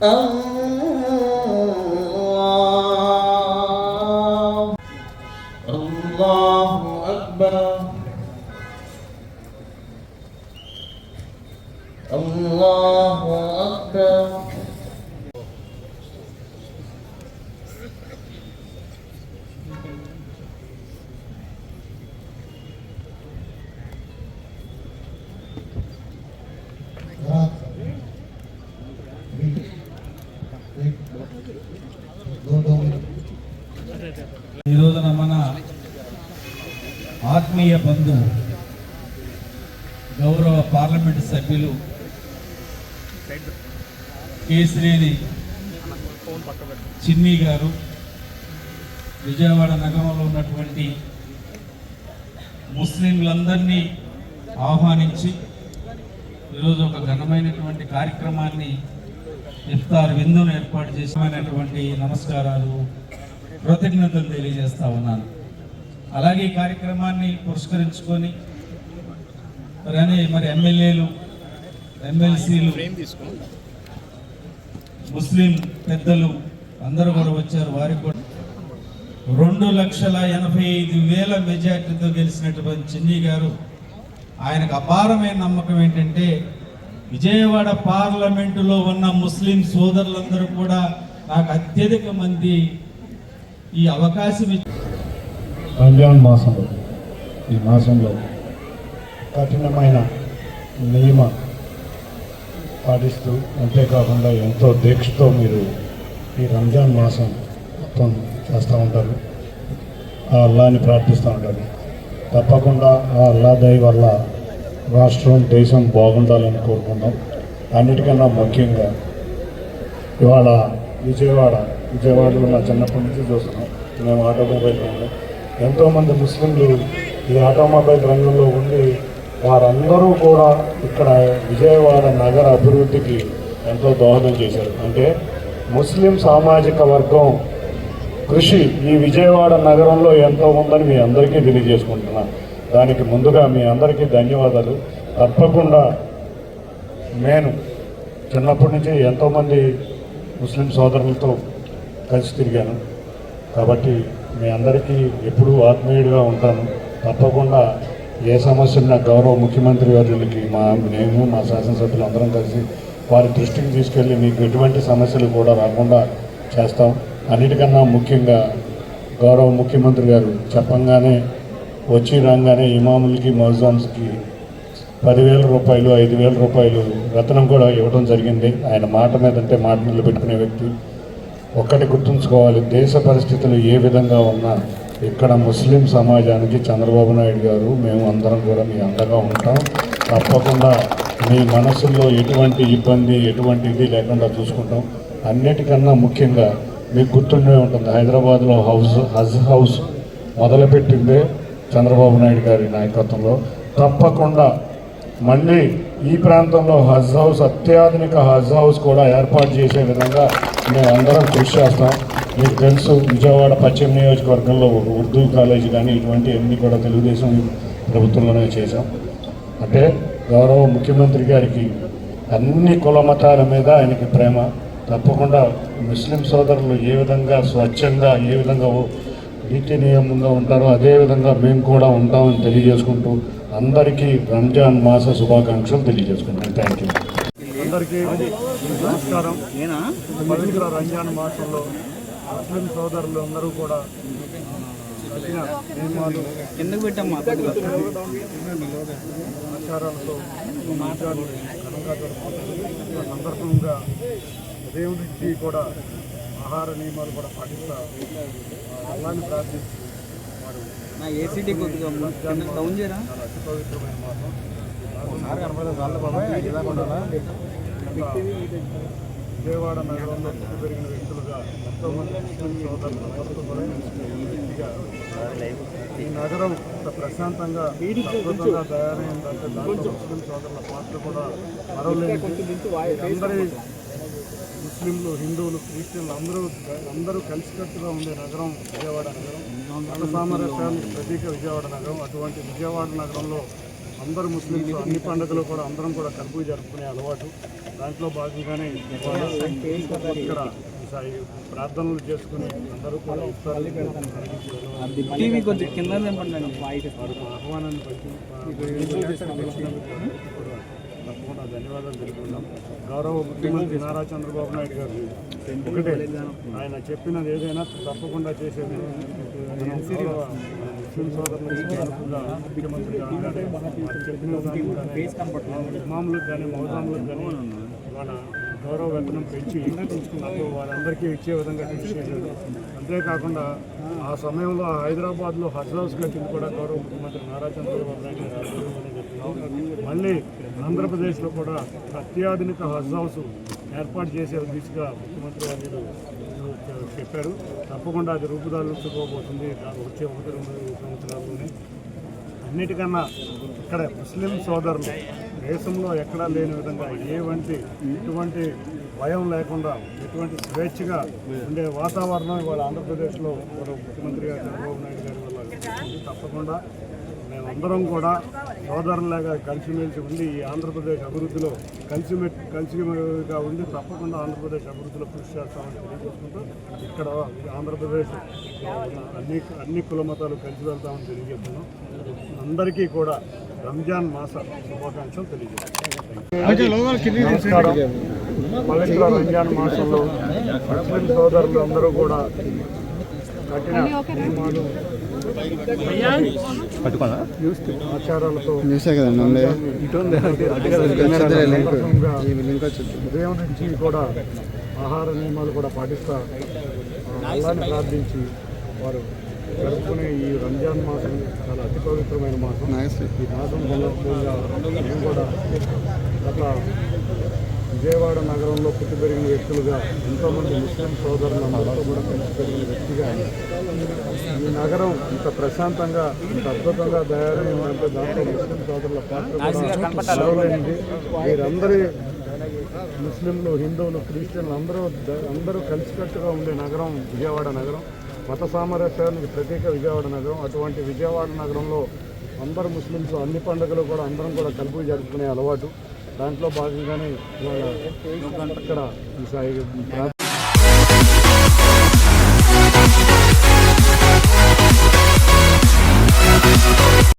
Oh. ఈ రోజున మన ఆత్మీయ బంధు గౌరవ పార్లమెంటు సభ్యులు కేసినేని చిన్ని గారు విజయవాడ నగరంలో ఉన్నటువంటి ముస్లింలందరినీ ఆహ్వానించి ఈరోజు ఒక ఘనమైనటువంటి కార్యక్రమాన్ని ఇఫ్తార్ విందును ఏర్పాటు చేసినటువంటి నమస్కారాలు కృతజ్ఞతలు తెలియజేస్తా ఉన్నాను. అలాగే ఈ కార్యక్రమాన్ని పురస్కరించుకొని మరి మరి ఎమ్మెల్యేలు ఎమ్మెల్సీలు ముస్లిం పెద్దలు అందరూ కూడా వచ్చారు. వారికి కూడా రెండు లక్షల ఎనభై ఐదు వేల మెజార్టీతో గెలిచినటువంటి చిన్ని గారు ఆయనకు అపారమైన నమ్మకం ఏంటంటే విజయవాడ పార్లమెంటులో ఉన్న ముస్లిం సోదరులందరూ కూడా నాకు అత్యధిక మంది ఈ అవకాశం రంజాన్ మాసంలో ఈ మాసంలో కఠినమైన నియమ పాటిస్తూ అంతేకాకుండా ఎంతో దీక్షతో మీరు ఈ రంజాన్ మాసం మొత్తం చేస్తూ ఉంటారు. ఆ అల్లాని ప్రార్థిస్తూ ఉంటారు. తప్పకుండా ఆ అల్లా దయ వల్ల రాష్ట్రం దేశం బాగుండాలని కోరుకుందాం. అన్నిటికన్నా ముఖ్యంగా ఇవాళ విజయవాడ విజయవాడలో నా చిన్నప్పటి నుంచి చూస్తున్నాం. మేము ఆటోమొబైల్ రంగం ఎంతోమంది ముస్లింలు ఈ ఆటోమొబైల్ రంగంలో ఉండి వారందరూ కూడా ఇక్కడ విజయవాడ నగర అభివృద్ధికి ఎంతో దోహదం చేశారు. అంటే ముస్లిం సామాజిక వర్గం కృషి ఈ విజయవాడ నగరంలో ఎంతో ఉందని మీ అందరికీ తెలియజేసుకుంటున్నాను దానికి ముందుగా మీ అందరికీ ధన్యవాదాలు. తప్పకుండా నేను చిన్నప్పటి నుంచి ఎంతోమంది ముస్లిం సోదరులతో కలిసి తిరిగాను. కాబట్టి మీ అందరికీ ఎప్పుడూ ఆత్మీయుడిగా ఉంటాను. తప్పకుండా ఏ సమస్య నా గౌరవ ముఖ్యమంత్రి వర్యులకి మా నేను మా శాసనసభ్యులు అందరం కలిసి వారి దృష్టికి తీసుకెళ్ళి మీకు ఎటువంటి సమస్యలు కూడా రాకుండా చేస్తాం. అన్నిటికన్నా ముఖ్యంగా గౌరవ ముఖ్యమంత్రి గారు చెప్పంగానే వచ్చి రాగానే ఇమాములకి మౌజామ్స్కి పదివేల రూపాయలు ఐదు వేల రూపాయలు రతనం కూడా ఇవ్వడం జరిగింది. ఆయన మాట మీద అంటే మాట నిలబెట్టుకునే వ్యక్తి. ఒక్కటి గుర్తుంచుకోవాలి దేశ పరిస్థితులు ఏ విధంగా ఉన్నా ఇక్కడ ముస్లిం సమాజానికి చంద్రబాబు నాయుడు గారు మేము అందరం కూడా మీ అండగా ఉంటాం. తప్పకుండా మీ మనసుల్లో ఎటువంటి ఇబ్బంది ఎటువంటి ఇది లేకుండా చూసుకుంటాం. అన్నిటికన్నా ముఖ్యంగా మీకు గుర్తుండే ఉంటుంది హైదరాబాద్లో హౌస్ హజ్ హౌస్ మొదలుపెట్టిందే చంద్రబాబు నాయుడు గారి నాయకత్వంలో తప్పకుండా మళ్ళీ ఈ ప్రాంతంలో హజ్ హౌస్ అత్యాధునిక హజ్ హౌస్ కూడా ఏర్పాటు చేసే విధంగా మేము అందరం కృషి చేస్తాం. మీకు తెలుసు విజయవాడ పశ్చిమ నియోజకవర్గంలో ఉర్దూ కాలేజ్ కానీ ఇటువంటివన్నీ కూడా తెలుగుదేశం ప్రభుత్వంలోనే చేశాం. అంటే గౌరవ ముఖ్యమంత్రి గారికి అన్ని కుల మతాల మీద ఆయనకి ప్రేమ. తప్పకుండా ముస్లిం సోదరులు ఏ విధంగా స్వచ్ఛంగా ఏ విధంగా నీతి నియమంగా ఉంటారో. అదే విధంగా మేము కూడా ఉంటామని తెలియజేసుకుంటూ అందరికీ రంజాన్ మాస శుభాకాంక్షలు తెలియజేసుకుంటాం. థ్యాంక్ యూ అందరికీ నమస్కారం. పవిత్ర రంజాన్ మాసంలో ముస్లిం సోదరులు అందరూ కూడా ఎందుకు పెట్టమ్మా ఆచారాలతో రంజాన్ ఘనంగా జరుపుకుంటారు. సందర్భంగా ఉదయం నుంచి కూడా ఆహార నియమాలు కూడా పాటిస్తా అల్లాని ప్రార్థిస్తూ వారు నా ఏసీడీ కొద్దిగా కింద డౌన్ చేయరా? మాసం విజయవాడ నగరంలో పుట్టి పెరిగిన వ్యక్తులుగా ముస్లిం సోదరులు వ్యక్తిగా ఈ నగరం ఇంత ప్రశాంతంగా అద్భుతంగా తయారైందంటే దాంట్లో ముస్లిం సోదరుల పాత్ర కూడా మరవలేదు అందరి ముస్లింలు హిందువులు క్రిస్టియన్లు అందరూ అందరూ కలిసికట్టుగా ఉండే నగరం విజయవాడ నగరం. మత సామరస్యానికి ప్రతీక విజయవాడ నగరం. అటువంటి విజయవాడ నగరంలో అందరు ముస్లింస్ అన్ని పండుగలు కూడా అందరం కూడా కలిపి జరుపుకునే అలవాటు. దాంట్లో భాగంగానే ఇక్కడ ప్రార్థనలు చేసుకుని అందరూ కూడా వారికి ఆహ్వానాన్ని బట్టి ధన్యవాదాలు తెలుపుకుందాం. గౌరవ ముఖ్యమంత్రి నారా చంద్రబాబు నాయుడు గారు ఒకటే ఆయన చెప్పినది ఏదైనా తప్పకుండా చేసేది మనం ముస్లిం సోదరులకు చెప్పిన ఇమాములకు కానీ మౌజాములకు కానీ వాళ్ళ గౌరవ వేతనం పెంచి వారందరికీ ఇచ్చే విధంగా కృషి చేశారు. అంతేకాకుండా ఆ సమయంలో హైదరాబాద్లో హజ్ హౌస్ కట్టింది కూడా గౌరవ ముఖ్యమంత్రి నారా చంద్రబాబు నాయుడు గారు. మళ్ళీ ఆంధ్రప్రదేశ్లో కూడా అత్యాధునిక హజ్ హౌస్ ఏర్పాటు చేసే దిశగా ముఖ్యమంత్రి వర్యులు చెప్పారు. తప్పకుండా అది రూపుదాలుకోబోతుంది వచ్చే ఒకటి రెండు సంవత్సరాల్లోనే అన్నిటికన్నా ఇక్కడ ముస్లిం సోదరులు దేశంలో ఎక్కడా లేని విధంగా ఏవంటి ఎటువంటి భయం లేకుండా ఎటువంటి స్వేచ్ఛగా ఉండే వాతావరణం ఇవాళ ఆంధ్రప్రదేశ్లో ముఖ్యమంత్రి గారు చంద్రబాబు నాయుడు గారి వల్ల తప్పకుండా మేమందరం కూడా సోదరులాగా కలిసిమెలిసి ఉండి ఈ ఆంధ్రప్రదేశ్ అభివృద్ధిలో కలిసిమె కలిసిగా ఉండి తప్పకుండా ఆంధ్రప్రదేశ్ అభివృద్ధిలో కృషి చేస్తామని తెలియజేసుకుంటూ ఇక్కడ ఆంధ్రప్రదేశ్ అన్ని అన్ని కుల మతాలు కలిసి వెళ్తామని తెలియజేస్తున్నాం. అందరికీ కూడా రంజాన్ మాస శుభాకాంక్షలు తెలియజేస్తున్నాం. నమస్కారం. పవిత్ర రంజాన్ మాసంలో ముస్లిం సోదరులు అందరూ కూడా కఠిన నియమాలు ఆచారాలతో ఉదయం నుంచి కూడా ఆహార నియమాలు కూడా పాటిస్తా ఆ, అల్లాని ప్రార్థించి వారు జరుపుకునే ఈ రంజాన్ మాసం చాలా అతి పవిత్రమైన మాసం ఈ మాసం సందర్భంగా మేము కూడా గత విజయవాడ నగరంలో పుట్టి పెరిగిన వ్యక్తులుగా ఎంతోమంది ముస్లిం సోదరులు అందరితో కూడా కలిసి పెరిగిన వ్యక్తిగా ఈ నగరం ఇంత ప్రశాంతంగా ఇంత అద్భుతంగా తయారైందంటే దాంట్లో ముస్లిం సోదరుల పాత్ర మరవలేనిది. వీరందరి ముస్లింలు హిందువులు క్రిస్టియన్లు అందరూ అందరూ కలిసికట్టుగా ఉండే నగరం విజయవాడ నగరం. మత సామరస్యానికి ప్రత్యేక విజయవాడ నగరం. అటువంటి విజయవాడ నగరంలో అందరు ముస్లింస్ అన్ని పండుగలు కూడా అందరం కూడా కలిపి జరుపుకునే అలవాటు. దాంట్లో భాగంగానే ఇవాళ ఇక్కడ ఈ సాయి ప్రార్థన